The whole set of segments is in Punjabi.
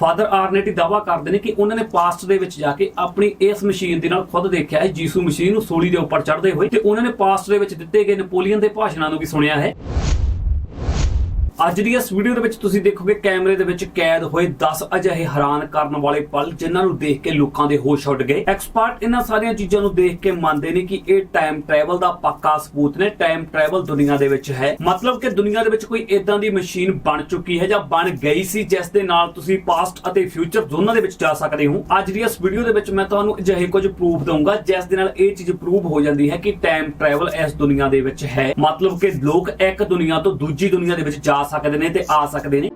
ਫਾਦਰ ਆਰਨੇਟੀ ਦਾਵਾ ਕਰਦੇ ਨੇ ਕਿ ਉਹਨਾਂ ਨੇ ਪਾਸਟ ਦੇ ਵਿੱਚ ਜਾ ਕੇ ਆਪਣੀ ਇਸ ਮਸ਼ੀਨ ਦੇ ਨਾਲ ਖੁਦ ਦੇਖਿਆ ਹੈ, ਜੀਸੂ ਮਸ਼ੀਨ ਨੂੰ ਸੂਲੀ ਦੇ ਉੱਪਰ ਚੜ੍ਹਦੇ ਹੋਏ ਤੇ ਉਹਨਾਂ ਨੇ ਪਾਸਟ ਦੇ ਵਿੱਚ ਦਿੱਤੇ ਗਏ ਨੈਪੋਲੀਅਨ ਦੇ ਭਾਸ਼ਣਾਂ ਨੂੰ ਵੀ ਸੁਣਿਆ ਹੈ। ਅੱਜ ਦੀ ਇਸ ਵੀਡੀਓ ਦੇ ਵਿੱਚ ਤੁਸੀਂ ਦੇਖੋਗੇ ਕੈਮਰੇ ਦੇ ਵਿੱਚ ਕੈਦ ਹੋਏ 10 ਅਜਿਹੇ ਹੈਰਾਨ ਕਰਨ ਵਾਲੇ ਪਲ, ਜਿਨ੍ਹਾਂ ਨੂੰ ਦੇਖ ਕੇ ਲੋਕਾਂ ਦੇ ਹੋਸ਼ ਉੱਡ ਗਏ। ਐਕਸਪਰਟ ਇਹਨਾਂ ਸਾਰੀਆਂ ਚੀਜ਼ਾਂ ਨੂੰ ਦੇਖ ਕੇ ਮੰਨਦੇ ਨੇ ਕਿ ਇਹ ਟਾਈਮ ਟਰੈਵਲ ਦਾ ਪੱਕਾ ਸਬੂਤ ਨੇ। ਟਾਈਮ ਟਰੈਵਲ ਦੁਨੀਆ ਦੇ ਵਿੱਚ ਹੈ। ਮਤਲਬ ਕਿ ਦੁਨੀਆ ਦੇ ਵਿੱਚ ਕੋਈ ਇਦਾਂ ਦੀ ਮਸ਼ੀਨ ਬਣ ਚੁੱਕੀ ਹੈ ਜਾਂ ਬਣ ਗਈ ਸੀ, ਜਿਸ ਦੇ ਨਾਲ ਤੁਸੀਂ ਪਾਸਟ ਅਤੇ ਫਿਊਚਰ ਦੋਨਾਂ ਦੇ ਵਿੱਚ ਜਾ ਸਕਦੇ ਹੋ। ਅੱਜ ਦੀ ਇਸ ਵੀਡੀਓ ਦੇ ਵਿੱਚ ਮੈਂ ਤੁਹਾਨੂੰ ਅਜਿਹੇ ਕੁਝ ਪ੍ਰੂਫ ਦਊਂਗਾ, ਜਿਸ ਦੇ ਨਾਲ ਇਹ ਚੀਜ਼ ਪ੍ਰੂਵ ਹੋ ਜਾਂਦੀ ਹੈ ਕਿ ਟਾਈਮ ਟਰੈਵਲ ਇਸ ਦੁਨੀਆ ਦੇ ਵਿੱਚ ਹੈ। ਮਤਲਬ ਕਿ ਲੋਕ ਇੱਕ ਦੁਨੀਆ ਤੋਂ ਦੂਜੀ ਦੁਨੀਆ ਦੇ ਵਿੱਚ ਜਾ ਸਕਦੇ ਨੇ ਤੇ ਆ ਸਕਦੇ ਨੇ।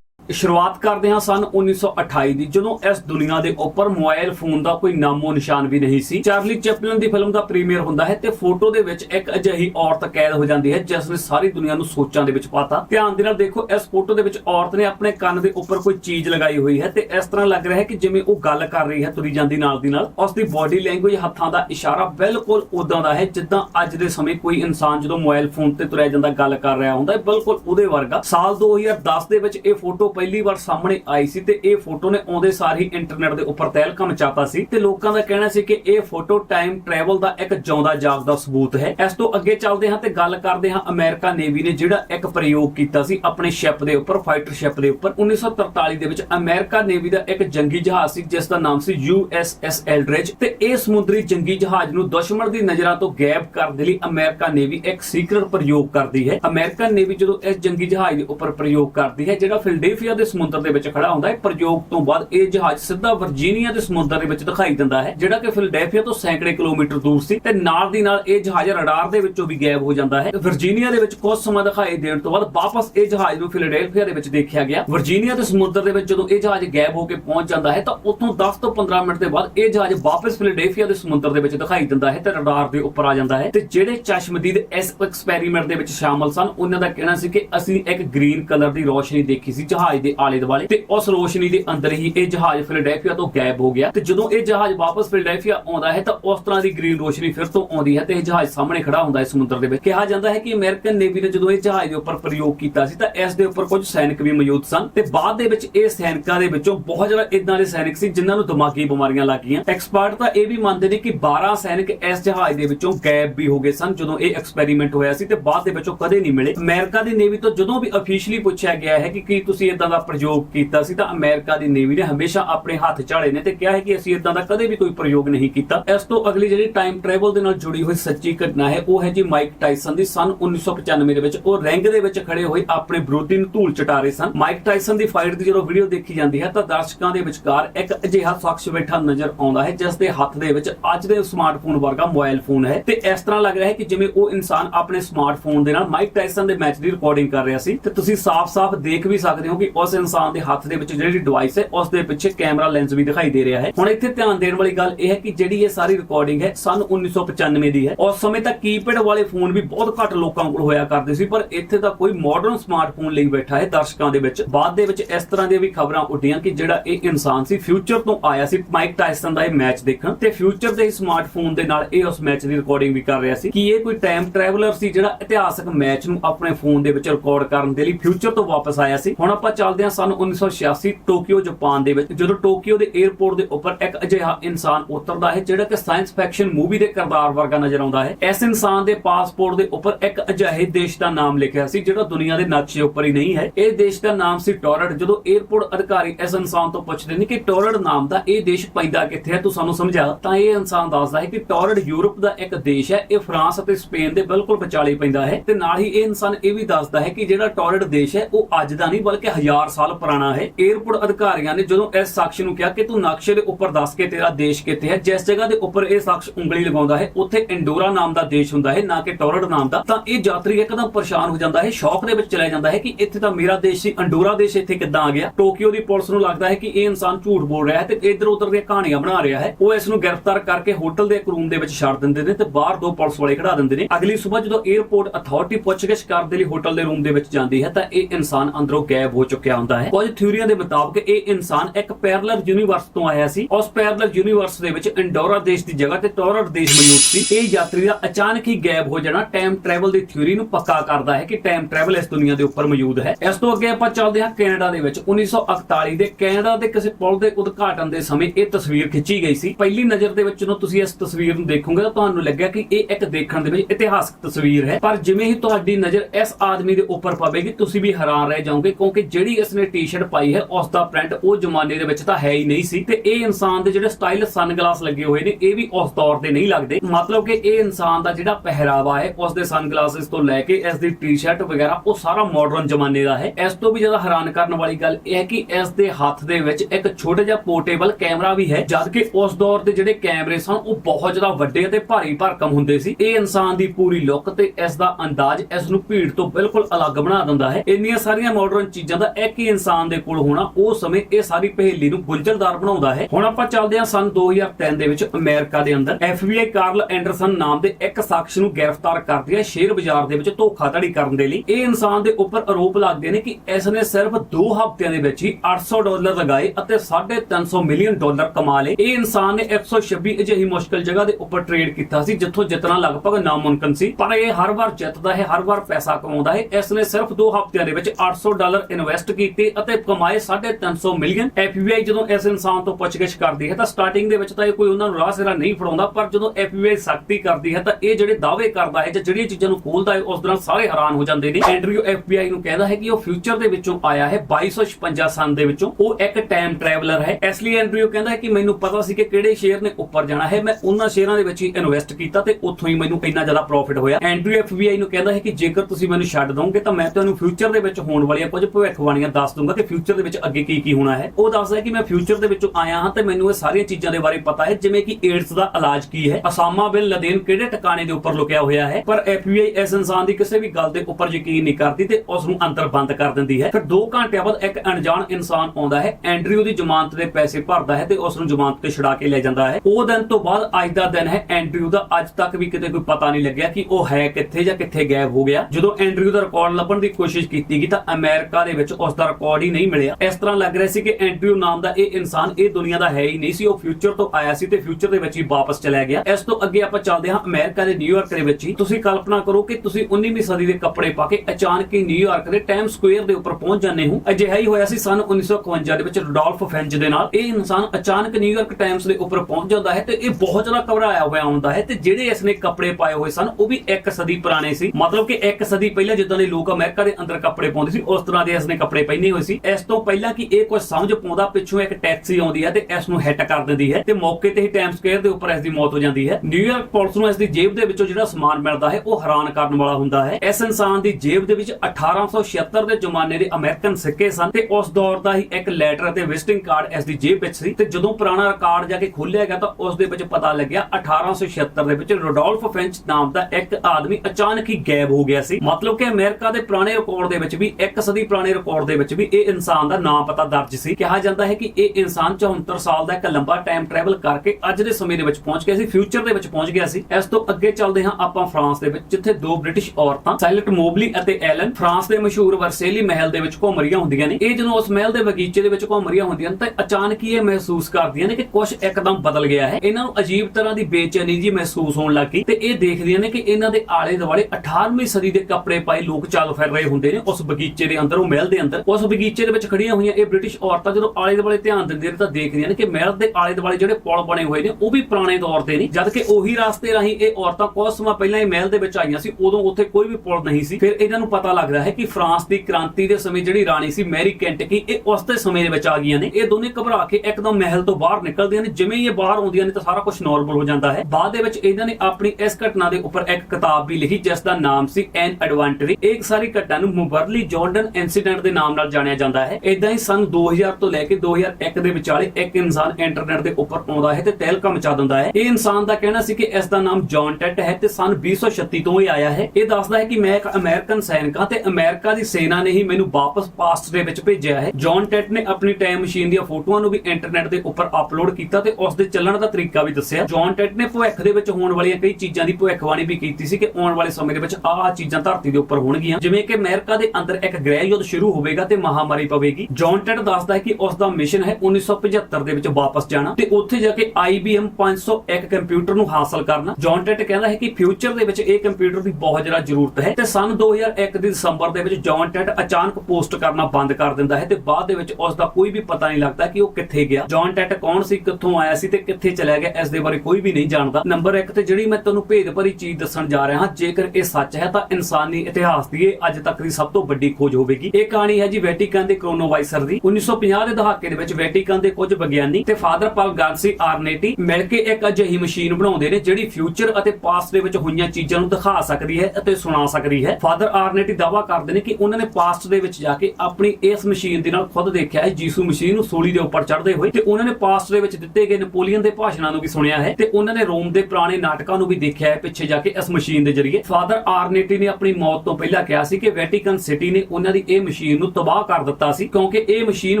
ਸ਼ੁਰੂਆਤ ਕਰਦੇ ਹਾਂ ਸਨ 1928 ਦੀ, ਜਦੋਂ ਇਸ ਦੁਨੀਆ ਦੇ ਉੱਪਰ ਮੋਬਾਈਲ ਫੋਨ ਦਾ ਕੋਈ ਨਾਮੋ ਨਿਸ਼ਾਨ ਵੀ ਨਹੀਂ ਸੀ। ਚਾਰਲੀ ਚੈਪਲਿਨ ਦੀ ਫਿਲਮ ਦਾ ਪ੍ਰੀਮੀਅਰ ਹੁੰਦਾ ਹੈ ਤੇ ਫੋਟੋ ਦੇ ਵਿੱਚ ਇੱਕ ਅਜਿਹੀ ਔਰਤ ਕੈਦ ਹੋ ਜਾਂਦੀ ਹੈ, ਜਿਸ ਨੇ ਸਾਰੀ ਦੁਨੀਆ ਨੂੰ ਸੋਚਾਂ ਦੇ ਵਿੱਚ ਪਾਤਾ। ਧਿਆਨ ਦੇ ਨਾਲ ਦੇਖੋ, ਇਸ ਫੋਟੋ ਦੇ ਵਿੱਚ ਔਰਤ ਨੇ ਆਪਣੇ ਕੰਨ ਦੇ ਉੱਪਰ ਕੋਈ ਚੀਜ਼ ਲਗਾਈ ਹੋਈ ਹੈ ਤੇ ਇਸ ਤਰ੍ਹਾਂ ਲੱਗ ਰਿਹਾ ਹੈ ਕਿ ਜਿਵੇਂ ਉਹ ਗੱਲ ਕਰ ਰਹੀ ਹੈ ਤੁਰੀ ਜਾਂਦੀ ਨਾਲ ਦੀ ਨਾਲ। ਉਸ ਦੀ ਬਾਡੀ ਲੈਂਗੁਏਜ ਹੱਥਾਂ ਦਾ ਇਸ਼ਾਰਾ ਬਿਲਕੁਲ ਉਦਾਂ ਦਾ ਹੈ, ਜਿੱਦਾਂ ਅੱਜ ਦੇ ਸਮੇਂ ਕੋਈ ਇਨਸਾਨ ਜਦੋਂ ਮੋਬਾਈਲ ਫੋਨ ਤੇ ਤੁਰਿਆ ਜਾਂਦਾ, ਗੱਲ ਕਰ ਰਿਹਾ ਹੁੰਦਾ ਹੈ, ਬਿਲਕੁਲ ਉਹਦੇ ਵਰਗਾ। ਸਾਲ 2010 ਦੇ ਵਿੱਚ ਇਹ ਫੋਟੋ ਪਹਿਲੀ ਵਾਰ ਸਾਹਮਣੇ ਆਈ ਸੀ ਤੇ ਇਹ ਫੋਟੋ ਨੇ ਆਉਂਦੇ ਸਾਰ ਹੀ ਇੰਟਰਨੈਟ ਦੇ ਉੱਪਰ ਤਹਿਲਕਾ ਮਚਾਤਾ ਸੀ ਤੇ ਲੋਕਾਂ ਦਾ ਕਹਿਣਾ ਸੀ ਕਿ ਇਹ ਫੋਟੋ ਟਾਈਮ ਟਰੈਵਲ ਦਾ ਇੱਕ ਜਿਉਂਦਾ ਜਾਗਦਾ ਸਬੂਤ ਹੈ। ਇਸ ਤੋਂ ਅੱਗੇ ਚੱਲਦੇ ਹਾਂ ਤੇ ਗੱਲ ਕਰਦੇ ਹਾਂ ਅਮਰੀਕਾ ਨੇਵੀ ਨੇ ਜਿਹੜਾ ਇੱਕ ਪ੍ਰਯੋਗ ਕੀਤਾ ਸੀ ਆਪਣੇ ਸ਼ਿਪ ਦੇ ਉੱਪਰ ਫਾਈਟਰ ਸ਼ਿਪ ਦੇ ਉੱਪਰ। 1943 ਦੇ ਵਿੱਚ ਅਮਰੀਕਾ ਨੇਵੀ ਦਾ ਇੱਕ ਜੰਗੀ ਜਹਾਜ਼ ਸੀ, ਜਿਸ ਦਾ ਨਾਮ ਸੀ USS ਐਲਡਰਿਜ ਤੇ ਇਹ ਸਮੁੰਦਰੀ ਜੰਗੀ ਜਹਾਜ਼ ਨੂੰ ਦੁਸ਼ਮਣ ਦੀ ਨਜ਼ਰਾਂ ਤੋਂ ਗਾਇਬ ਕਰਨ ਦੇ ਲਈ ਅਮਰੀਕਾ ਨੇਵੀ ਇੱਕ ਸੀਕ੍ਰੇਟ ਪ੍ਰਯੋਗ ਕਰਦੀ ਹੈ। ਅਮਰੀਕਨ ਨੇਵੀ ਜਦੋਂ ਇਸ ਜੰਗੀ ਜਹਾਜ਼ ਦੇ ਉੱਪਰ ਪ੍ਰਯੋਗ ਕਰਦੀ ਹੈ, ਜਿਹੜਾ ਫਿਲਡੇਲਫੀਆ ਦੇ ਸਮੁੰਦਰ ਦੇ ਵਿੱਚ ਖੜਾ ਹੁੰਦਾ ਹੈ। ਪ੍ਰਯੋਗ ਤੋਂ ਬਾਅਦ ਇਹ ਜਹਾਜ਼ ਸਿੱਧਾ ਵਰਜੀਨੀਆ ਦੇ ਸਮੁੰਦਰ ਦੇ ਵਿੱਚ ਦਿਖਾਈ ਦਿੰਦਾ ਹੈ, ਜਿਹੜਾ ਕਿ ਫਿਲਡੇਲਫੀਆ ਤੋਂ ਸੈਂਕੜੇ ਕਿਲੋਮੀਟਰ ਦੂਰ ਸੀ ਤੇ ਨਾਲ ਦੀ ਨਾਲ ਇਹ ਜਹਾਜ਼ ਰਡਾਰ ਦੇ ਵਿੱਚੋਂ ਵੀ ਗਾਇਬ ਹੋ ਜਾਂਦਾ ਹੈ। ਵਰਜੀਨੀਆ ਦੇ ਵਿੱਚ ਕੁਝ ਸਮਾਂ ਦਿਖਾਈ ਦੇਣ ਤੋਂ ਬਾਅਦ ਵਾਪਸ ਇਹ ਜਹਾਜ਼ ਨੂੰ ਫਿਲਡੇਲਫੀਆ ਦੇ ਵਿੱਚ ਦੇਖਿਆ ਗਿਆ। ਵਰਜੀਨੀਆ ਦੇ ਸਮੁੰਦਰ ਦੇ ਵਿੱਚ ਜਦੋਂ ਇਹ ਜਹਾਜ਼ ਗਾਇਬ ਹੋ ਕੇ ਪਹੁੰਚ ਜਾਂਦਾ ਹੈ, ਤਾਂ ਉੱਥੋਂ 10 ਤੋਂ 15 ਮਿੰਟ ਦੇ ਬਾਅਦ ਇਹ ਜਹਾਜ਼ ਵਾਪਸ ਫਿਲਡੇਲਫੀਆ ਦੇ ਸਮੁੰਦਰ ਦੇ ਵਿੱਚ ਦਿਖਾਈ ਦਿੰਦਾ ਹੈ ਤੇ ਰਡਾਰ ਦੇ ਉੱਪਰ ਆ ਜਾਂਦਾ ਹੈ। ਤੇ ਜਿਹੜੇ ਚਸ਼ਮਦੀਦ ਇਸ ਐਕਸਪੈਰੀਮੈਂਟ ਦੇ ਵਿੱਚ ਸ਼ਾਮਲ ਸਨ, ਉਹਨਾਂ ਦਾ ਕਹਿਣਾ ਸੀ ਕਿ ਅਸੀਂ ਇੱਕ ਗ੍ਰੀਨ ਕਲਰ ਦੀ ਰੋਸ਼ਨੀ ਦੇਖੀ ਸੀ। ਜਹਾਜ਼ ਦੇ ਆਲੇ ਦੁਆਲੇ ਤੇ ਉਸ ਰੋਸ਼ਨੀ ਦੇ ਅੰਦਰ ਹੀ ਇਹ ਜਹਾਜ਼ ਫਿਲਡੇਲਫੀਆ ਤੋਂ ਗਾਇਬ ਹੋ ਗਿਆ ਤੇ ਜਦੋਂ ਇਹ ਜਹਾਜ਼ ਵਾਪਸ ਫਿਲਡੇਲਫੀਆ ਆਉਂਦਾ ਹੈ ਤਾਂ ਉਸ ਤਰ੍ਹਾਂ ਦੀ ਗ੍ਰੀਨ ਰੋਸ਼ਨੀ ਫਿਰ ਤੋਂ ਆਉਂਦੀ ਹੈ ਤੇ ਇਹ ਜਹਾਜ਼ ਸਾਹਮਣੇ ਖੜਾ ਹੁੰਦਾ ਹੈ ਸਮੁੰਦਰ ਦੇ ਵਿੱਚ। ਕਿਹਾ ਜਾਂਦਾ ਹੈ ਕਿ ਅਮਰੀਕਨ ਨੇਵੀ ਨੇ ਜਦੋਂ ਇਹ ਜਹਾਜ਼ ਦੇ ਉੱਪਰ ਪ੍ਰਯੋਗ ਕੀਤਾ ਸੀ ਤਾਂ ਇਸ ਦੇ ਉੱਪਰ ਕੁਝ ਸੈਨਿਕ ਵੀ ਮੌਜੂਦ ਸਨ ਤੇ ਬਾਅਦ ਦੇ ਵਿੱਚ ਇਹ ਸੈਨਿਕਾਂ ਦੇ ਵਿੱਚੋਂ ਬਹੁਤ ਜ਼ਿਆਦਾ ਇਦਾਂ ਦੇ ਸੈਨਿਕ ਸੀ ਜਿਨ੍ਹਾਂ ਨੂੰ ਦਿਮਾਗੀ ਬਿਮਾਰੀਆਂ ਲੱਗ ਗਈਆਂ। ਐਕਸਪਰਟ ਤਾਂ ਇਹ ਵੀ ਮੰਨਦੇ ਨੇ ਕਿ 12 ਸੈਨਿਕ ਇਸ ਜਹਾਜ਼ ਦੇ ਵਿੱਚੋਂ ਗਾਇਬ ਵੀ ਹੋ ਗਏ ਸਨ ਜਦੋਂ ਇਹ ਐਕਸਪੈਰੀਮੈਂਟ ਹੋਇਆ ਸੀ ਤੇ ਬਾਅਦ ਦੇ ਵਿੱਚੋਂ ਕਦੇ ਨਹੀਂ ਮਿਲੇ। ਅਮਰੀਕਾ ਦੀ ਨੇਵੀ ਤੋਂ ਜਦੋਂ ਵੀ ਅਫੀਸ਼ੀਅਲੀ ਪੁੱਛਿਆ ਗਿਆ ਹੈ ਕਿ ਕੀ ਤੁਸੀਂ ਇਦਾਂ ਦਾ ਪ੍ਰਯੋਗ ਕੀਤਾ ਸੀ ਤਾਂ ਅਮਰੀਕਾ ਦੀ ਨੇਵੀ ਨੇ ਹਮੇਸ਼ਾ ਆਪਣੇ ਹੱਥ ਝਾੜੇ ਨੇ ਤੇ ਕਿਹਾ ਹੈ ਕਿ ਅਸੀਂ ਇਦਾਂ ਦਾ ਕਦੇ ਵੀ ਕੋਈ ਪ੍ਰਯੋਗ ਨਹੀਂ ਕੀਤਾ। ਇਸ ਤੋਂ ਅਗਲੀ ਜਿਹੜੀ ਟਾਈਮ ਟਰੈਵਲ ਦੇ ਨਾਲ ਜੁੜੀ ਹੋਈ ਸੱਚੀ ਘਟਨਾ ਹੈ, ਉਹ ਹੈ ਜੀ ਮਾਈਕ ਟਾਈਸਨ ਦੀ ਸਨ 1995 ਦੇ ਵਿੱਚ। ਉਹ ਰਿੰਗ ਦੇ ਵਿੱਚ ਖੜੇ ਹੋਏ ਆਪਣੇ ਵਿਰੋਧੀ ਨੂੰ ਧੂਲ ਚਟਾ ਰਹੇ ਸਨ। ਮਾਈਕ ਟਾਈਸਨ ਦੀ ਫਾਈਟ ਦੀ ਜਦੋਂ ਵੀਡੀਓ ਦੇਖੀ ਜਾਂਦੀ ਹੈ ਤਾਂ ਦਰਸ਼ਕਾਂ ਦੇ ਵਿਚਕਾਰ ਇੱਕ ਅਜਿਹਾ ਸ਼ਖਸ ਬੈਠਾ ਨਜ਼ਰ ਆਉਂਦਾ ਹੈ, ਜਿਸ ਦੇ ਹੱਥ ਦੇ ਵਿੱਚ ਅੱਜ ਦੇ ਸਮਾਰਟਫੋਨ ਵਰਗਾ ਮੋਬਾਈਲ ਫੋਨ ਹੈ। ਤੇ ਇਸ ਤਰ੍ਹਾਂ ਲੱਗ ਰਿਹਾ ਹੈ ਕਿ ਜਿਵੇਂ ਉਹ ਇਨਸਾਨ ਆਪਣੇ ਸਮਾਰਟਫੋਨ ਦੇ ਨਾਲ ਮਾਈਕ ਟਾਈਸਨ ਦੇ ਮੈਚ ਦੀ ਰਿਕਾਰਡਿੰਗ ਕਰ ਰਿਹਾ ਸੀ। ਤੇ ਤੁਸੀਂ ਸਾਫ਼-ਸਾਫ਼ ਦੇਖ ਵੀ ਸਕਦੇ ਹੋ ਕਿ ਉਸ ਇਨਸਾਨ ਦੇ ਹੱਥ ਦੇ ਵਿੱਚ ਜਿਹੜੀ ਡਿਵਾਈਸ ਹੈ, ਉਸ ਦੇ ਪਿੱਛੇ ਕੈਮਰਾ ਲੈਂਸ ਵੀ ਦਿਖਾਈ ਦੇ ਰਿਹਾ ਹੈ। ਹੁਣ ਇੱਥੇ ਧਿਆਨ ਦੇਣ ਵਾਲੀ ਗੱਲ ਇਹ ਹੈ ਕਿ ਜਿਹੜੀ ਇਹ ਸਾਰੀ ਰਿਕਾਰਡਿੰਗ ਹੈ, ਸਨ 1995 ਦੀ ਹੈ। ਉਸ ਸਮੇਂ ਤੱਕ ਕੀਪੈਡ ਵਾਲੇ ਫੋਨ ਵੀ ਬਹੁਤ ਘੱਟ ਲੋਕਾਂ ਕੋਲ ਹੋਇਆ ਕਰਦੇ ਸੀ, ਪਰ ਇੱਥੇ ਤਾਂ ਕੋਈ ਮਾਡਰਨ ਸਮਾਰਟਫੋਨ ਲਈ ਬੈਠਾ ਹੈ ਦਰਸ਼ਕਾਂ ਦੇ ਵਿੱਚ। ਬਾਅਦ ਦੇ ਵਿੱਚ ਇਸ ਤਰ੍ਹਾਂ ਦੀਆਂ ਵੀ ਖਬਰਾਂ ਉੱਡੀਆਂ ਕਿ ਜਿਹੜਾ ਇਹ ਇਨਸਾਨ ਸੀ ਫਿਊਚਰ ਤੋਂ ਆਇਆ ਸੀ ਮਾਈਕ ਟਾਈਸਨ ਦਾ ਇਹ ਮੈਚ ਦੇਖਣ। ਤੇ ਫਿਊਚਰ ਦੇ ਸਮਾਰਟਫੋਨ ਦੇ ਨਾਲ ਇਹ ਉਸ ਮੈਚ ਦੀ ਰਿਕਾਰਡਿੰਗ ਵੀ ਕਰ ਰਿਹਾ ਸੀ ਕਿ ਇਹ ਕੋਈ ਟਾਈਮ ਟਰੈਵਲਰ ਸੀ, ਜਿਹੜਾ ਇਤਿਹਾਸਕ ਮੈਚ ਨੂੰ ਆਪਣੇ ਫੋਨ ਦੇ ਵਿੱਚ ਰਿਕਾਰਡ ਕਰਨ ਦੇ ਲਈ ਫਿਊਚਰ ਤੋਂ ਵਾਪਸ ਆਇਆ ਸੀ। ਹੁਣ ਆਪਾਂ ਚੱਲਦੇ ਹਾਂ ਸਨ 1986 ਟੋਕੀਓ, ਜਾਪਾਨ ਦੇ ਵਿੱਚ, ਜਦੋਂ ਟੋਕੀਓ ਦੇ 에ਅਰਪੋਰਟ ਦੇ ਉੱਪਰ ਇੱਕ ਅਜਿਹਾ ਇਨਸਾਨ ਉਤਰਦਾ ਹੈ, ਜਿਹੜਾ ਕਿ ਸਾਇੰਸ ਫਿਕਸ਼ਨ ਮੂਵੀ ਦੇ ਕਿਰਦਾਰ ਵਰਗਾ ਨਜ਼ਰ ਆਉਂਦਾ ਹੈ। ਇਸ ਇਨਸਾਨ ਦੇ ਪਾਸਪੋਰਟ ਦੇ ਉੱਪਰ ਇੱਕ ਅਜਿਹੇ ਦੇਸ਼ ਦਾ ਨਾਮ ਲਿਖਿਆ ਸੀ, ਜਿਹੜਾ ਦੁਨੀਆ ਦੇ ਨਕਸ਼ੇ ਉੱਪਰ ਹੀ ਨਹੀਂ ਹੈ। ਇਹ ਦੇਸ਼ ਦਾ ਨਾਮ ਸੀ ਟੋਰਡ ਜਦੋਂ 에ਅਰਪੋਰਟ ਅਧਿਕਾਰੀ ਇਸ ਇਨਸਾਨ ਤੋਂ ਪੁੱਛਦੇ ਨੇ ਕਿ ਟੋਰਡ ਨਾਮ ਦਾ ਇਹ ਦੇਸ਼ ਪੈਂਦਾ ਕਿੱਥੇ ਹੈ, ਤੂੰ ਸਾਨੂੰ ਸਮਝਾ, ਤਾਂ ਇਹ ਇਨਸਾਨ ਦੱਸਦਾ ਹੈ ਕਿ ਟੋਰਡ ਯੂਰਪ ਦਾ ਇੱਕ ਦੇਸ਼ ਹੈ, ਇਹ ਫਰਾਂਸ ਅਤੇ ਸਪੇਨ ਦੇ ਬਿਲਕੁਲ ਵਿਚਾਲੇ ਪੈਂਦਾ ਹੈ। ਤੇ ਨਾਲ ਹੀ ਇਹ ਇਨਸਾਨ ਇਹ ਵੀ ਦੱਸਦਾ ਹੈ ਕਿ ਜਿਹੜਾ ਟੋਰਡ ਦੇਸ਼ ਹੈ, ਉਹ ਅੱਜ ਦਾ ਨਹੀਂ, ਬਲਕਿ ਹਜ਼ਾਰ ਸਾਲ ਪੁਰਾਣਾ ਹੈ। 에ਅਰਪੋਰਟ ਅਧਿਕਾਰੀਆਂ ਨੇ ਜਦੋਂ ਇਸ ਸ਼ਖਸ ਨੂੰ ਕਿਹਾ ਕਿ ਤੂੰ ਨਕਸ਼ੇ ਦੇ ਉੱਪਰ ਦੱਸ ਕੇ ਤੇਰਾ ਦੇਸ਼ ਕਿੱਥੇ ਹੈ, ਜਿਸ ਜਗ੍ਹਾ ਦੇ ਉੱਪਰ ਇਹ ਸ਼ਖਸ ਉਂਗਲੀ ਲਗਾਉਂਦਾ ਹੈ, ਉੱਥੇ ਇੰਡੋਰਾ ਨਾਮ ਦਾ ਦੇਸ਼ ਹੁੰਦਾ ਹੈ, ਨਾ ਕਿ ਟੋਰਡ ਨਾਮ ਦਾ, ਤਾਂ ਇਹ ਯਾਤਰੀ ਇੱਕਦਮ ਪਰੇਸ਼ਾਨ ਹੋ ਜਾਂਦਾ ਹੈ, ਸ਼ੌਕ ਦੇ ਵਿੱਚ ਚਲਾ ਜਾਂਦਾ ਹੈ ਕਿ ਇੱਥੇ ਤਾਂ ਮੇਰਾ ਦੇਸ਼ ਸੀ ਇੰਡੋਰਾ ਦੇਸ਼ ਇੱਥੇ ਕਿੱਦਾਂ ਆ ਗਿਆ? ਟੋਕੀਓ ਦੀ ਪੁਲਿਸ ਨੂੰ ਲੱਗਦਾ ਹੈ ਕਿ ਇਹ ਇਨਸਾਨ ਝੂਠ ਬੋਲ ਰਿਹਾ ਹੈ ਤੇ ਇੱਧਰ ਉੱਧਰ ਦੀਆਂ ਕਹਾਣੀਆਂ ਬਣਾ ਰਿਹਾ ਹੈ। ਉਹ ਇਸ ਨੂੰ ਗ੍ਰਿਫਤਾਰ ਕਰਕੇ ਹੋਟਲ ਦੇ ਇੱਕ ਰੂਮ ਦੇ ਵਿੱਚ ਛੱਡ ਦਿੰਦੇ ਨੇ ਤੇ ਬਾਹਰ ਦੋ ਪੁਲਿਸ ਵਾਲੇ ਖੜਾ ਦਿੰਦੇ ਨੇ। ਅਗਲੀ ਸਵੇਰ ਜਦੋਂ 에ਅਰਪੋਰਟ ਅਥਾਰਟੀ ਪੁੱਛਗਿੱਛ ਕਰਨ ਦੇ ਲਈ ਹੋਟਲ ਦੇ ਰੂਮ ਦੇ ਵਿੱਚ ਜਾਂਦੀ ਹੈ ਤਾਂ ਇਹ ਇਨਸਾਨ ਅੰਦਰੋਂ ਗਾਇਬ ਹੋ ਚੁੱਕਾ ਚੁੱਕਿਆ ਹੁੰਦਾ ਹੈ। ਕੁਝ ਥਿਊਰੀਆਂ ਦੇ ਮੁਤਾਬਕ ਇਹ ਇਨਸਾਨ ਇੱਕ ਪੈਰਲਲ ਯੂਨੀਵਰਸ ਤੋਂ ਆਇਆ ਸੀ। ਉਸ ਪੈਰਲਲ ਯੂਨੀਵਰਸ ਦੇ ਵਿੱਚ ਇੰਡੋਰਾ ਦੇਸ਼ ਦੀ ਜਗ੍ਹਾ ਤੇ ਟੌਰਰ ਦੇਸ਼ ਮੌਜੂਦ ਸੀ। ਇਹ ਯਾਤਰੀ ਦਾ ਅਚਾਨਕ ਹੀ ਗਾਇਬ ਹੋ ਜਾਣਾ ਟਾਈਮ ਟਰੈਵਲ ਦੀ ਥਿਊਰੀ ਨੂੰ ਪੱਕਾ ਕਰਦਾ ਹੈ ਕਿ ਟਾਈਮ ਟਰੈਵਲ ਇਸ ਦੁਨੀਆ ਦੇ ਉੱਪਰ ਮੌਜੂਦ ਹੈ। ਇਸ ਤੋਂ ਅੱਗੇ ਆਪਾਂ ਚੱਲਦੇ ਹਾਂ ਕੈਨੇਡਾ ਦੇ ਵਿੱਚ। 1941 ਦੇ ਕੈਨੇਡਾ ਦੇ ਕਿਸੇ ਪੁਲ ਦੇ ਉਦਘਾਟਨ ਦੇ ਸਮੇਂ ਇਹ ਤਸਵੀਰ ਖਿੱਚੀ ਗਈ ਸੀ। ਪਹਿਲੀ ਨਜ਼ਰ ਦੇ ਵਿੱਚ ਜਦੋਂ ਤੁਸੀਂ ਇਸ ਤਸਵੀਰ ਨੂੰ ਦੇਖੋਗੇ ਤਾਂ ਤੁਹਾਨੂੰ ਲੱਗਿਆ ਕਿ ਇਹ ਇੱਕ ਦੇਖਣ ਦੇ ਵਿੱਚ ਇਤਿਹਾਸਕ ਤਸਵੀਰ ਹੈ। ਪਰ ਜਿਵੇਂ ਹੀ ਤੁਹਾਡੀ ਨਜ਼ਰ ਇਸ ਆਦਮੀ ਦੇ ਉੱਪਰ ਪਵੇਗੀ, ਤੁਸੀਂ ਵੀ ਹੈਰਾਨ ਰਹਿ ਜਾਓਗੇ ਕਿਉਂਕਿ ਜਿਹੜੀ ਇਸਨੇ ਟੀ-ਸ਼ਰਟ ਪਾਈ ਹੈ ਉਸ ਦਾ ਪ੍ਰਿੰਟ ਉਹ ਜ਼ਮਾਨੇ ਦੇ ਵਿੱਚ ਤਾਂ ਹੈ ਹੀ ਨਹੀਂ ਸੀ ਤੇ ਇਹ ਇਨਸਾਨ ਦੇ ਜਿਹੜੇ ਸਟਾਈਲਿਸ਼ ਸਨਗਲਾਸ ਲੱਗੇ ਹੋਏ ਨੇ, ਇਹ ਵੀ ਉਸ ਦੌਰ ਦੇ ਨਹੀਂ ਲੱਗਦੇ। ਮਤਲਬ ਕਿ ਇਹ ਇਨਸਾਨ ਦਾ ਜਿਹੜਾ ਪਹਿਰਾਵਾ ਹੈ ਉਸ ਦੇ ਸਨਗਲਾਸਸ ਤੋਂ ਲੈ ਕੇ ਇਸ ਦੀ ਟੀ-ਸ਼ਰਟ ਵਗੈਰਾ, ਉਹ ਸਾਰਾ ਮਾਡਰਨ ਜ਼ਮਾਨੇ ਦਾ ਹੈ। ਇਸ ਤੋਂ ਵੀ ਜ਼ਿਆਦਾ ਹੈਰਾਨ ਕਰਨ ਵਾਲੀ ਗੱਲ ਇਹ ਹੈ ਕਿ ਇਸ ਦੇ ਹੱਥ ਦੇ ਵਿੱਚ ਇੱਕ ਛੋਟਾ ਜਿਹਾ ਪੋਰਟੇਬਲ ਕੈਮਰਾ ਵੀ ਹੈ, ਜਦ ਕਿ ਉਸ ਦੌਰ ਦੇ ਜਿਹੜੇ ਕੈਮਰੇ ਸਨ, ਉਹ ਬਹੁਤ ਜ਼ਿਆਦਾ ਵੱਡੇ ਅਤੇ ਭਾਰੀ ਭਰਕਮ ਹੁੰਦੇ ਸੀ। ਇਹ ਇਨਸਾਨ ਦੀ ਪੂਰੀ ਲੁੱਕ ਤੇ ਇਸ ਦਾ ਅੰਦਾਜ਼ ਇਸ ਨੂੰ ਭੀੜ ਤੋਂ ਬਿਲਕੁਲ ਅਲੱਗ ਬਣਾ ਦਿੰਦਾ ਹੈ। ਇੰਨੀਆਂ ਸਾਰੀਆਂ ਮਾਡਰਨ ਚੀਜ਼ਾਂ ਦਾ ਇੱਕ ਹੀ ਇਨਸਾਨ ਦੇ ਕੋਲ ਹੋਣਾ, ਉਹ ਸਮੇਂ ਇਹ ਸਾਰੀ ਪਹੇਲੀ ਨੂੰ ਗੁੰਝਲਦਾਰ ਬਣਾਉਂਦਾ ਹੈ। ਹੁਣ ਆਪਾਂ ਚੱਲਦੇ ਹਾਂ ਸਨ 2003 ਦੇ ਵਿੱਚ ਅਮਰੀਕਾ ਦੇ ਅੰਦਰ। FBI ਕਾਰਲ ਐਂਡਰਸਨ ਨਾਮ ਦੇ ਇੱਕ ਸ਼ਖਸ ਨੂੰ ਗ੍ਰਿਫਤਾਰ ਕਰਦੀ ਹੈ ਸ਼ੇਅਰ ਬਾਜ਼ਾਰ ਦੇ ਵਿੱਚ ਧੋਖਾਧੜੀ ਕਰਨ ਦੇ ਲਈ। ਇਹ ਇਨਸਾਨ ਦੇ ਉੱਪਰ ਆਰੋਪ ਲੱਗਦੇ ਨੇ ਕਿ ਇਸ ਨੇ ਸਿਰਫ 2 ਹਫ਼ਤਿਆਂ ਦੇ ਵਿੱਚ ਹੀ 800 ਡਾਲਰ ਲਗਾਏ ਅਤੇ 350 ਮਿਲੀਅਨ ਡਾਲਰ ਕਮਾ ਲਏ। ਇਹ ਇਨਸਾਨ ਨੇ 126 ਅਜਿਹੀ ਮੁਸ਼ਕਲ ਜਗ੍ਹਾ ਦੇ ਉੱਪਰ ਟ੍ਰੇਡ ਕੀਤਾ ਸੀ, ਜਿੱਥੋਂ ਜਿੱਤਣਾ ਲਗਭਗ ਨਾਮੁਮਕਿਨ ਸੀ, ਪਰ ਇਹ ਹਰ ਵਾਰ ਜਿੱਤਦਾ ਹੈ, ਹਰ ਵਾਰ ਪੈਸਾ ਕਮਾਉਂਦਾ ਹੈ। ਇਸ ਨੇ ਸਿਰਫ 2 ਹਫ਼ਤਿਆਂ ਦੇ ਵਿੱਚ 800 ਡਾਲਰ ਇਨਵੈਸਟ ਕੀਤੇ ਅਤੇ ਕਮਾਏ 350 ਮਿਲੀਅਨ। FBI ਜਦੋਂ ਇਸ ਇਨਸਾਨ ਤੋਂ ਪੁੱਛਗਿੱਛ ਕਰਦੀ ਹੈ ਤਾਂ ਸਟਾਰਟਿੰਗ ਦੇ ਵਿੱਚ ਤਾਂ ਇਹ ਕੋਈ ਉਹਨਾਂ ਨੂੰ ਰਾਹ ਸਿਰਾ ਨਹੀਂ ਫੜਾਉਂਦਾ, ਪਰ ਜਦੋਂ FBI ਸਖਤੀ ਕਰਦੀ ਹੈ ਤਾਂ ਇਹ ਜਿਹੜੇ ਦਾਅਵੇ ਕਰਦਾ ਹੈ ਜਾਂ ਜਿਹੜੀਆਂ ਚੀਜ਼ਾਂ ਨੂੰ ਖੋਲਦਾ ਹੈ, ਉਸ ਦੌਰਾਨ ਸਾਰੇ ਹੈਰਾਨ ਹੋ ਜਾਂਦੇ ਨੇ। ਐਂਡਰਿਊ FBI ਨੂੰ ਕਹਿੰਦਾ ਹੈ ਕਿ ਉਹ ਫਿਊਚਰ ਦੇ ਵਿੱਚੋਂ ਆਇਆ ਹੈ 2256 ਸਨ ਦੇ ਵਿੱਚੋਂ। ਉਹ ਇੱਕ ਟਾਈਮ ਟਰੈਵਲਰ ਹੈ। ਇਸ ਲਈ ਐਂਡਰਿਊ ਕਹਿੰਦਾ ਹੈ ਕਿ ਮੈਨੂੰ ਪਤਾ ਸੀ ਕਿ ਕਿਹੜੇ ਸ਼ੇਅਰ ਨੇ ਉੱਪਰ ਜਾਣਾ ਹੈ। ਮੈਂ ਉਹਨਾਂ ਸ਼ੇਅਰਾਂ ਦੇ ਵਿੱਚ ਹੀ ਇਨਵੈਸਟ ਕੀਤਾ ਤੇ ਉੱਥੋਂ ਹੀ ਮੈਨੂੰ ਇੰਨਾ ਜ਼ਿਆਦਾ ਪ੍ਰੋਫਿਟ ਹੋਇਆ। ਐਂਡਰਿਊ FBI ਨੂੰ ਕਹਿੰਦਾ ਹੈ ਕਿ ਜੇਕਰ ਤੁਸੀਂ ਮੈਨੂੰ ਛੱਡ ਦੋਗੇ ਤਾਂ ਮੈਂ ਤੁਹਾਨੂੰ ਫਿਊਚਰ ਦੇ ਵਿੱਚ ਹੋਣ ਵਾਲੀਆਂ ਕੁਝ ਭਵਿੱਖ ਭਵਿੱਖਬਾਣੀਆਂ ਦੱਸ ਦੂੰਗਾ ਕਿ ਫਿਊਚਰ ਦੇ ਵਿੱਚ ਅੱਗੇ ਕੀ ਕੀ ਹੋਣਾ ਹੈ। ਉਹ ਦੱਸਦਾ ਹੈ ਕਿ ਮੈਂ ਫਿਊਚਰ ਦੇ ਵਿੱਚੋਂ ਆਇਆ ਹਾਂ ਤੇ ਮੈਨੂੰ ਇਹ ਸਾਰੀਆਂ ਚੀਜ਼ਾਂ ਦੇ ਬਾਰੇ ਪਤਾ ਹੈ, ਜਿਵੇਂ ਕਿ ਏਡਸ ਦਾ ਇਲਾਜ ਕੀ ਹੈ। ਅਸਾਮਾ ਬਿਨ ਲਦੇਨ ਕਿਹੜੇ ਟਿਕਾਣੇ ਦੇ ਉੱਪਰ ਲੁਕਿਆ ਹੋਇਆ ਹੈ? ਪਰ FBI ਇਸ ਇਨਸਾਨ ਦੀ ਕਿਸੇ ਵੀ ਗੱਲ ਦੇ ਉੱਪਰ ਯਕੀਨ ਨਹੀਂ ਕਰਦੀ ਤੇ ਉਸ ਨੂੰ ਅੰਦਰ ਬੰਦ ਕਰ ਦਿੰਦੀ ਹੈ। ਫਿਰ 2 ਘੰਟਿਆਂ ਬਾਅਦ ਇੱਕ ਅਣਜਾਣ ਇਨਸਾਨ ਆਉਂਦਾ ਹੈ ਐਂਡਰਿਊ ਦੀ ਜ਼ਮਾਨਤ ਦੇ ਪੈਸੇ ਭਰਦਾ ਹੈ ਤੇ ਉਸ ਨੂੰ ਜ਼ਮਾਨਤ ਤੇ ਛੁਡਾ ਕੇ ਲੈ ਜਾਂਦਾ ਹੈ। ਉਹ ਦਿਨ ਤੋਂ ਬਾਅਦ ਅੱਜ ਦਾ ਦਿਨ ਹੈ। ਐਂਡਰਿਊ ਦਾ ਅੱਜ ਤੱਕ ਵੀ ਕਿਤੇ ਕੋਈ ਪਤਾ ਨਹੀਂ ਲੱਗਿਆ ਕਿ ਉਹ ਹੈ ਕਿੱਥੇ ਜਾਂ ਕਿੱਥੇ ਗਾਇਬ ਹੋ ਗਿਆ। ਜਦੋਂ ਐਂਡਰਿਊ ਦਾ ਰਿਕਾਰਡ ਲੱਭਣ ਦੀ ਕੋਸ਼ਿਸ਼ ਕੀਤੀ ਗਈ ਤਾਂ ਅਮਰੀਕਾ ਦੇ ਵਿੱਚ ਉਸ ਦਾ ਰਿਕਾਰਡ ਹੀ ਨਹੀਂ ਮਿਲਿਆ। ਇਸ ਤਰ੍ਹਾਂ ਲੱਗ ਰਿਹਾ ਸੀ ਕਿ ਐਂਡਰਿਊ ਨਾਮ ਦਾ ਇਹ ਇਨਸਾਨ ਇਹ ਦੁਨੀਆ ਦਾ ਹੈ ਹੀ ਨਹੀਂ ਸੀ। ਉਹ ਫਿਊਚਰ ਤੋਂ ਆਇਆ ਸੀ ਤੇ ਫਿਊਚਰ ਦੇ ਵਿੱਚ ਹੀ ਵਾਪਸ ਚਲਾ ਗਿਆ। ਇਸ ਤੋਂ ਅੱਗੇ ਆਪਾਂ ਚੱਲਦੇ ਹਾਂ ਅਮਰੀਕਾ ਦੇ ਨਿਊਯਾਰਕ ਦੇ ਵਿੱਚ ਹੀ। ਤੁਸੀਂ ਕਲਪਨਾ ਕਰੋ ਕਿ ਤੁਸੀਂ 19ਵੀਂ ਸਦੀ ਦੇ ਕੱਪੜੇ ਪਾ ਕੇ ਅਚਾਨਕ ਹੀ ਨਿਊਯਾਰਕ ਦੇ ਟਾਈਮ ਸਕੁਅਰ ਦੇ ਉੱਪਰ ਪਹੁੰਚ ਜਾਂਦੇ ਹੋ। ਅਜਿਹਾ ਹੀ ਹੋਇਆ ਸੀ ਸਨ 1951 ਦੇ ਵਿੱਚ ਰਡੋਲਫ ਫੈਂਜ ਦੇ ਨਾਲ। ਇਹ ਇਨਸਾਨ ਅਚਾਨਕ ਨਿਊਯਾਰਕ ਟਾਈਮਸ ਦੇ ਉੱਪਰ ਪਹੁੰਚ ਜਾਂਦਾ ਹੈ ਤੇ ਇਹ ਬਹੁਤ ਜ਼ਿਆਦਾ ਘਬਰਾਇਆ ਹੋਇਆ ਹੁੰਦਾ ਹੈ ਤੇ ਜਿਹੜੇ ਇਸਨੇ ਕੱਪੜੇ ਪਾਏ ਹੋਏ ਸਨ, ਉਹ ਵੀ ਇੱਕ ਸਦੀ ਪੁਰਾਣੇ ਸੀ। ਮਤਲਬ ਕਿ ਇੱਕ ਸਦੀ ਪਹਿਲਾਂ ਜਿੱਦਾਂ ਦੇ ਲੋਕ ਅਮਰੀਕਾ ਦੇ ਅੰਦਰ ਕੱਪੜੇ ਪਾਉਂਦੇ ਸੀ, ਉਸ ਤਰ੍ਹਾਂ ਦੇ ਇਸਨੇ ਕੱਪੜੇ ਪਹਿਨੇ ਹੋਏ ਸੀ। ਇਸ ਤੋਂ ਪਹਿਲਾਂ ਕਿ ਇਹ ਕੁਝ ਸਮਝ ਪਾਉਂਦਾ ਪਿੱਛੋਂ ਇੱਕ ਟੈਕਸੀ ਆਉਂਦੀ ਹੈ ਤੇ ਇਸ ਨੂੰ ਹਿੱਟ ਕਰ ਦਿੰਦੀ ਹੈ ਤੇ ਮੌਕੇ ਤੇ ਹੀ ਟਾਈਮ ਸਕੁਅਰ ਦੇ ਉੱਪਰ ਇਸ ਦੀ ਮੌਤ ਹੋ ਜਾਂਦੀ ਹੈ। ਨਿਊਯਾਰਕ ਪੁਲਿਸ ਨੂੰ ਇਸ ਦੀ ਜੇਬ ਦੇ ਵਿੱਚੋਂ ਜਿਹੜਾ ਸਮਾਨ ਮਿਲਦਾ ਹੈ, ਉਹ ਹੈਰਾਨ ਕਰਨ ਵਾਲਾ ਹੁੰਦਾ ਹੈ। ਇਸ ਇਨਸਾਨ ਦੀ ਜੇਬ ਦੇ ਵਿੱਚ 1876 ਦੇ ਜ਼ਮਾਨੇ ਦੇ ਅਮਰੀਕਨ ਸਿੱਕੇ ਸਨ ਤੇ ਉਸ ਦੌਰ ਦਾ ਹੀ ਇੱਕ ਲੈਟਰ ਅਤੇ ਵਿਜ਼ਿਟਿੰਗ ਕਾਰਡ ਇਸ ਦੀ ਜੇਬ ਵਿੱਚ ਸੀ ਤੇ ਜਦੋਂ ਪੁਰਾਣਾ ਰਿਕਾਰਡ ਜਾ ਕੇ ਖੋਲਿਆ ਗਿਆ ਤਾਂ ਉਸ ਦੇ ਵਿੱਚ ਪਤਾ ਲੱਗਿਆ 1876 ਦੇ ਵਿੱਚ ਰੋਡੋਲਫ ਫੈਂਚ ਨਾਮ ਦਾ ਇੱਕ ਆਦਮੀ ਅਚਾਨਕ ਹੀ ਗਾਇਬ ਹੋ ਗਿਆ ਸੀ। ਮਤਲਬ ਕਿ ਅਮਰੀਕਾ ਦੇ ਪੁਰਾਣੇ ਰਿਕਾਰਡ ਦੇ ਵਿੱਚ ਵੀ ਇੱਕ ਸਦੀ ਪੁਰਾਣੇ ਰਿਕਾਰਡ ਦੇ ਵਿੱਚ ਵੀ ਇਹ ਇਨਸਾਨ ਦਾ ਨਾਮ ਪਤਾ ਦਰਜ ਸੀ। ਕਿਹਾ ਜਾਂਦਾ ਹੈ ਕਿ ਇਹ ਇਨਸਾਨ 74 ਸਾਲ ਦਾ ਇੱਕ ਲੰਬਾ ਟਾਈਮ ਟਰੈਵਲ ਕਰਕੇ ਅੱਜ ਦੇ ਸਮੇਂ ਦੇ ਵਿੱਚ ਪਹੁੰਚ ਗਿਆ ਸੀ ਫਿਊਚਰ ਦੇ ਵਿੱਚ ਪਹੁੰਚ ਗਿਆ ਸੀ। ਇਸ ਤੋਂ ਅੱਗੇ ਚੱਲਦੇ ਹਾਂ ਆਪਾਂ ਫਰਾਂਸ ਦੇ ਵਿੱਚ, ਜਿੱਥੇ ਦੋ ਬ੍ਰਿਟਿਸ਼ ਔਰਤਾਂ, ਸਾਇਲਟ ਮੋਬਲੀ ਅਤੇ ਐਲਨ, ਫਰਾਂਸ ਦੇ ਮਸ਼ਹੂਰ ਵਰਸੇਲੀ ਮਹਿਲ ਦੇ ਵਿੱਚ ਘੁੰਮ ਰਹੀਆਂ ਹੁੰਦੀਆਂ ਨੇ। ਇਹ ਜਦੋਂ ਉਸ ਮਹਿਲ ਦੇ ਬਗੀਚੇ ਦੇ ਵਿੱਚ ਘੁੰਮ ਰਹੀਆਂ ਹੁੰਦੀਆਂ ਨੇ, ਤਾਂ ਅਚਾਨਕ ਹੀ ਇਹ ਮਹਿਸੂਸ ਕਰਦੀਆਂ ਨੇ ਕਿ ਕੁਝ ਇੱਕਦਮ ਬਦਲ ਗਿਆ ਹੈ। ਇਹਨਾਂ ਨੂੰ ਅਜੀਬ ਤਰ੍ਹਾਂ ਦੀ ਬੇਚੈਨੀ ਜੀ ਮਹਿਸੂਸ ਹੋਣ ਲੱਗੀ ਤੇ ਇਹ ਦੇਖਦੀਆਂ ਨੇ ਕਿ ਇਹਨਾਂ ਦੇ ਆਲੇ ਦੁਆਲੇ 18ਵੀਂ ਸਦੀ ਦੇ ਕੱਪੜੇ ਪਾਏ ਲੋਕ ਚੱਲ ਫਿਰ ਰਹੇ ਹੁੰਦੇ ਨੇ। ਉਸ ਬਗੀਚੇ ਦੇ ਅੰਦਰ, ਉਹ ਮਹਿਲ ਦੇ ਅੰਦਰ ਉਸ ਬਗੀਚੇ ਦੇ ਵਿੱਚ ਖੜੀਆਂ ਹੋਈਆਂ ਇਹ ਬ੍ਰਿਟਿਸ਼ ਔਰਤਾਂ ਜਦੋਂ ਆਲੇ ਦੁਆਲੇ ਧਿਆਨ ਦਿੰਦੀਆਂ ਨੇ ਤਾਂ ਦੇਖਦੀਆਂ ਨੇ ਕਿ ਮਹਿਲ ਦੇ ਆਲੇ ਦੁਆਲੇ ਜਿਹੜੇ ਪੁਲ ਬਣੇ ਹੋਏ ਨੇ, ਉਹ ਵੀ ਪੁਰਾਣੇ ਦੌਰ ਦੇ ਨੇ, ਜਦ ਕਿ ਉਹੀ ਰਸਤੇ ਰਾਹੀਂ ਇਹ ਔਰਤਾਂ ਕੁਝ ਸਮਾਂ ਪਹਿਲਾਂ ਹੀ ਮਹਿਲ ਦੇ ਵਿੱਚ ਆਈਆਂ ਸੀ, ਉਦੋਂ ਉੱਥੇ ਕੋਈ ਵੀ ਪੁਲ ਨਹੀਂ ਸੀ। ਫਿਰ ਇਹਨਾਂ ਨੂੰ ਪਤਾ ਲੱਗਦਾ ਹੈ ਕਿ ਫਰਾਂਸ ਦੀ ਕ੍ਰਾਂਤੀ ਦੇ ਸਮੇਂ ਜਿਹੜੀ ਰਾਣੀ ਸੀ, ਮੈਰੀ ਕੈਂਟਕੀ, ਇਹ ਉਸ ਦੇ ਸਮੇਂ ਦੇ ਵਿੱਚ ਆ ਗਈਆਂ ਨੇ। ਇਹ ਦੋਨੇ ਘਬਰਾ ਕੇ ਇੱਕਦਮ ਮਹਿਲ ਤੋਂ ਬਾਹਰ ਨਿਕਲਦੀਆਂ ਨੇ। ਜਿਵੇਂ ਹੀ ਇਹ ਬਾਹਰ ਆਉਂਦੀਆਂ ਨੇ ਤਾਂ ਸਾਰਾ ਕੁਝ ਨਾਰਮਲ ਹੋ ਜਾਂਦਾ ਹੈ। ਬਾਅਦ ਦੇ ਵਿੱਚ ਇਹਨਾਂ ਨੇ ਆਪਣੀ ਇਸ ਘਟਨਾ ਦੇ ਉੱਪਰ ਇੱਕ ਕਿਤਾਬ ਵੀ ਲਿਖੀ, ਜਿਸ ਦਾ ਨਾਮ ਸੀ ਐਨ ਐਡਵਾਂਟਰੀ ਇਹ ਸਾਰੀ ਘਟਨਾ ਨੂੰ ਮੁਬਰਲੀ ਜਾਰਡਨ ਇਨਸੀਡੈਂਟ ਦੇ ਨਾਮ ਨਾਲ ਜਾਣਿਆ ਜਾਂਦਾ ਹੈ। ਇਦਾਂ ਹੀ ਸਨ 2000 ਤੋਂ ਲੈ ਕੇ 2001 ਦੇ ਵਿਚਾਲੇ ਇੱਕ ਇਨਸਾਨ ਇੰਟਰਨੈਟ ਦੇ ਉੱਪਰ ਆਉਂਦਾ ਹੈ ਤੇ ਤਹਿਲਕਾ ਮਚਾ ਦਿੰਦਾ ਹੈ। ਇਹ ਇਨਸਾਨ ਦਾ ਕਹਿਣਾ ਸੀ ਕਿ ਇਸ ਦਾ ਨਾਮ ਜੌਨ ਟੈਟ ਹੈ ਤੇ ਸਨ 2036 ਤੋਂ ਇਹ ਆਇਆ ਹੈ। ਇਹ ਦੱਸਦਾ ਹੈ ਕਿ ਮੈਂ ਇੱਕ ਅਮਰੀਕਨ ਸੈਨਿਕ ਹਾਂ ਤੇ ਅਮਰੀਕਾ ਦੀ ਸੈਨਾ ਨੇ ਹੀ ਮੈਨੂੰ ਵਾਪਸ ਪਾਸਟ ਦੇ ਵਿੱਚ ਭੇਜਿਆ ਹੈ। ਜੌਨ ਟੈਟ ਨੇ ਆਪਣੀ ਟਾਈਮ ਮਸ਼ੀਨ ਦੀਆਂ ਫੋਟੋਆਂ ਨੂੰ ਵੀ ਇੰਟਰਨੈਟ ਦੇ ਉੱਪਰ ਅਪਲੋਡ ਕੀਤਾ ਤੇ ਉਸ ਦੇ ਚੱਲਣ ਦਾ ਤਰੀਕਾ ਵੀ ਦੱਸਿਆ। ਜੌਨ ਟੈਟ ਨੇ ਭਵਿੱਖ ਦੇ ਵਿੱਚ ਹੋਣ ਵਾਲੀਆਂ ਕਈ ਚੀਜ਼ਾਂ ਦੀ ਭਵਿੱਖਬਾਣੀ ਵੀ ਕੀਤੀ ਸੀ ਕਿ ਆਉਣ ਵਾਲੇ ਸਮੇਂ ਦੇ ਵਿੱਚ ਆਹ ਚੀਜ਼ਾਂ ਧਰਤੀ ਦੇ ਉੱਪਰ ਹੋਣਗੀਆਂ। ਜਿਵੇਂ ਕਿ ਅਮਰੀਕਾ ਦੇ ਅੰਦਰ ਇੱਕ ਗ੍ਰਹਿ ਯੁੱਧ ਸ਼ੁਰੂ ਹੋਵੇ ਹੋਵੇਗਾ ਤੇ ਮਹਾਮਾਰੀ ਪਵੇਗੀ। ਜੌਨ ਟੈਟ ਦੱਸਦਾ ਹੈ ਕਿ ਉਸ ਦਾ ਮਿਸ਼ਨ ਹੈ 1975 ਦੇ ਵਿੱਚ ਵਾਪਸ ਜਾਣਾ ਤੇ ਉੱਥੇ ਜਾ ਕੇ IBM 501 ਕੰਪਿਊਟਰ ਨੂੰ ਹਾਸਲ ਕਰਨਾ। ਜੌਨ ਟੈਟ ਕਹਿੰਦਾ ਹੈ ਕਿ ਫਿਊਚਰ ਦੇ ਵਿੱਚ ਇਹ ਕੰਪਿਊਟਰ ਦੀ ਬਹੁਤ ਜ਼ਿਆਦਾ ਜ਼ਰੂਰਤ ਹੈ ਤੇ ਸਨ 2001 ਦੇ ਦਸੰਬਰ ਦੇ ਵਿੱਚ ਜੌਨ ਟੈਟ ਅਚਾਨਕ ਪੋਸਟ ਕਰਨਾ ਬੰਦ ਕਰ ਦਿੰਦਾ ਹੈ ਤੇ ਬਾਅਦ ਦੇ ਵਿੱਚ ਉਸ ਦਾ ਕੋਈ ਵੀ ਪਤਾ ਨਹੀਂ ਲੱਗਦਾ ਕਿ ਉਹ ਕਿੱਥੇ ਗਿਆ। ਜੌਨ ਟੈਟ ਕੌਣ ਸੀ, ਕਿੱਥੋਂ ਆਇਆ ਸੀ ਤੇ ਕਿੱਥੇ ਚਲਾ ਗਿਆ, ਇਸ ਦੇ ਬਾਰੇ ਕੋਈ ਵੀ ਨਹੀਂ ਜਾਣਦਾ। ਨੰਬਰ 1 ਤੇ ਜਿਹੜੀ ਮੈਂ ਤੁਹਾਨੂੰ ਭੇਦ ਭਰੀ ਚੀਜ਼ ਦੱਸਣ ਜਾ ਰਿਹਾ ਹਾਂ, ਜੇਕਰ ਇਹ ਸੱਚ ਹੈ ਤਾਂ ਇਨਸਾਨੀ ਇਤਿਹਾਸ ਦੀ ਇਹ ਅੱਜ ਤੱਕ ਦੀ ਸਭ ਤੋਂ ਵੱਡੀ ਖੋਜ ਹੋਵੇਗੀ। ਇਹ ਕਹਾਣੀ ਹੈ ਜੀ ਵੈਟੀਕਨ ਦੇ ਕ੍ਰੋਨੋਵਾਈਸਰ ਦੀ। 1950 ਦੇ ਦਹਾਕੇ ਦੇ ਵਿੱਚ ਵੈਟੀਕਨ ਦੇ ਕੁਝ ਵਿਗਿਆਨੀ ਤੇ ਫਾਦਰ ਪਾਲ ਗਾਰਸੀ ਆਰਨੇਟੀ ਮਿਲ ਕੇ ਇੱਕ ਅਜਿਹੀ ਮਸ਼ੀਨ ਬਣਾਉਂਦੇ ਨੇ ਜਿਹੜੀ ਫਿਊਚਰ ਅਤੇ ਪਾਸਟ ਦੇ ਵਿੱਚ ਹੋਈਆਂ ਚੀਜ਼ਾਂ ਨੂੰ ਦਿਖਾ ਸਕਦੀ ਹੈ ਅਤੇ ਸੁਣਾ ਸਕਦੀ ਹੈ। ਫਾਦਰ ਆਰਨੇਟੀ ਦਾਵਾ ਕਰਦੇ ਨੇ ਕਿ ਉਹਨਾਂ ਨੇ ਪਾਸਟ ਦੇ ਵਿੱਚ ਜਾ ਕੇ ਆਪਣੀ ਇਸ ਮਸ਼ੀਨ ਦੇ ਨਾਲ ਖੁਦ ਦੇਖਿਆ ਹੈ। ਜੀਸੂ ਮਸ਼ੀਨ ਨੂੰ ਸੂਲੀ ਦੇ ਉੱਪਰ ਚੜ੍ਹਦੇ ਹੋਏ ਤੇ ਉਹਨਾਂ ਨੇ ਪਾਸਟ ਦੇ ਵਿੱਚ ਦਿੱਤੇ ਗਏ ਨਪੋਲੀਅਨ ਦੇ ਭਾਸ਼ਣਾਂ ਨੂੰ ਵੀ ਸੁਣਿਆ ਹੈ ਤੇ ਉਹਨਾਂ ਨੇ ਰੋਮ ਦੇ ਪੁਰਾਣੇ ਨਾਟਕਾਂ ਨੂੰ ਵੀ ਦੇਖਿਆ ਹੈ ਪਿੱਛੇ ਜਾ ਕੇ ਇਸ ਮਸ਼ੀਨ ਦੇ ਜ਼ਰੀਏ। ਫਾਦਰ ਆਰਨੇਟੀ ਨੇ ਆਪਣੀ ਮੌਤ ਤੋਂ ਪਹਿਲਾਂ ਕਿਹਾ ਸੀ ਕਿ ਵੈਟੀਕਨ ਸਿਟੀ ਨੇ ਉਹਨਾਂ ਦੀ ਇਹ ਮਸ਼ੀਨ ਨੂੰ ਨੂੰ ਤਬਾਹ ਕਰ ਦਿੱਤਾ ਸੀ, ਕਿਉਂਕਿ ਇਹ ਮਸ਼ੀਨ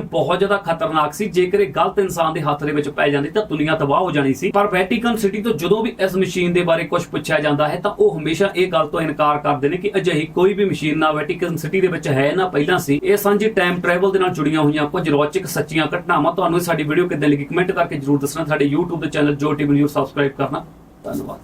ਬਹੁਤ ਜ਼ਿਆਦਾ ਖਤਰਨਾਕ ਸੀ। ਜੇਕਰ ਇਹ ਗਲਤ ਇਨਸਾਨ ਦੇ ਹੱਥ ਦੇ ਵਿੱਚ ਪੈ ਜਾਂਦੀ ਤਾਂ ਦੁਨੀਆ ਤਬਾਹ ਹੋ ਜਾਣੀ ਸੀ। ਪਰ ਵੈਟੀਕਨ ਸਿਟੀ ਤੋਂ ਜਦੋਂ ਵੀ ਇਸ ਮਸ਼ੀਨ ਦੇ ਬਾਰੇ ਕੁਝ ਪੁੱਛਿਆ ਜਾਂਦਾ ਹੈ, ਤਾਂ ਉਹ ਹਮੇਸ਼ਾ ਇਹ ਗੱਲ ਤੋਂ ਇਨਕਾਰ ਕਰਦੇ ਨੇ ਕਿ ਅਜਿਹੀ ਕੋਈ ਵੀ ਮਸ਼ੀਨ ਨਾ ਵੈਟੀਕਨ ਸਿਟੀ ਦੇ ਵਿੱਚ ਹੈ, ਨਾ ਪਹਿਲਾਂ ਸੀ। ਇਹ ਸਾਂਝੀ ਟਾਈਮ ਟਰੈਵਲ ਦੇ ਨਾਲ ਜੁੜੀਆਂ ਹੋਈਆਂ ਕੁਝ ਰੌਚਕ ਸੱਚੀਆਂ ਘਟਨਾਵਾਂ। ਤੁਹਾਨੂੰ ਸਾਡੀ ਵੀਡੀਓ ਕਿੱਦਾਂ ਲੱਗੀ ਕਮੈਂਟ ਕਰਕੇ ਜਰੂਰ ਦੱਸਣਾ। ਸਾਡੇ YouTube ਦੇ ਚੈਨਲ ਜੋ ਟੀਵੀ ਨਿਊਜ਼ ਸਬਸਕ੍ਰਾਈਬ ਕਰਨਾ। ਧੰਨਵਾਦ।